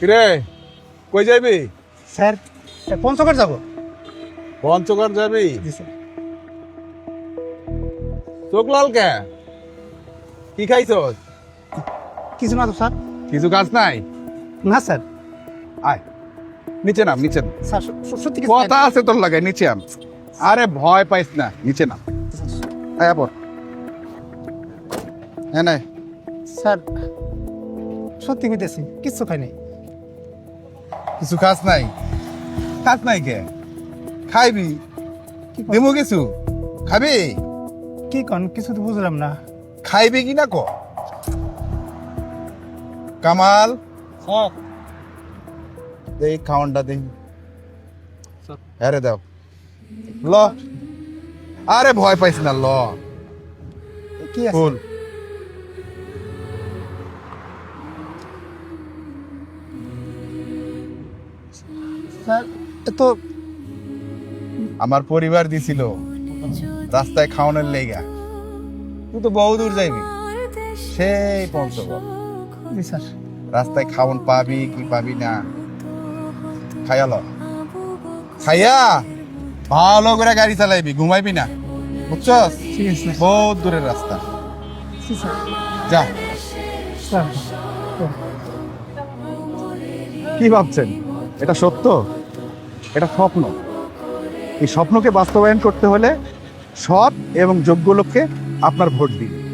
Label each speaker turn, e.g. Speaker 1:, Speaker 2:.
Speaker 1: কিরে কই যাবি?
Speaker 2: স্যার পঞ্চগড় যাব।
Speaker 1: পঞ্চগড় যাবি? চোখ লাল কে? কি খাইছ
Speaker 2: কিছু না তো স্যার।
Speaker 1: কিছু কাজ নাই?
Speaker 2: না স্যার।
Speaker 1: আয় নিচে নাম নিচে নাম।
Speaker 2: স্যার সত্যি
Speaker 1: কথা আছে তোর লাগে নিচে আম। আরে ভয় পাইস না নিচে নাম। আয় পর হ্যাঁ নাই।
Speaker 2: স্যার সত্যি কইতেছি কিচ্ছু খাই নাই।
Speaker 1: কিছু খাস নাই? খাস নাই কে? খাইবি? দিমু কিছু? খাবি?
Speaker 2: কি কন কিছু তো বুঝলাম না।
Speaker 1: খাইবি কি না ক? কামাল?
Speaker 2: স্যার।
Speaker 1: দেই খাওয়ানটা দেই আরে দাও। ল। আরে ভয় পাইস না ল।
Speaker 2: কি
Speaker 1: ফুল।
Speaker 2: স্যার তো
Speaker 1: আমার পরিবার দিছিল। রাস্তায় খাওয়ানোর লেগা। তুই তো বহু দূর যাইবি। সেই পঞ্চগড়।
Speaker 2: স্যার।
Speaker 1: রাস্তায় খাওয়ান পাবি কি পাবি না? খাইয়া ল। খাইয়া? ভালো করে গাড়ি চালাইবি ঘুমাইবি না। বুঝছস?
Speaker 2: ঠিক আছে।
Speaker 1: বহুত দূরের রাস্তা। যা।
Speaker 3: কি ভাবছেন? এটা সত্য? এটা স্বপ্ন? এই স্বপ্নকে বাস্তবায়ন করতে হলে সৎ এবং যোগ্য লোককে আপনার ভোট দিন।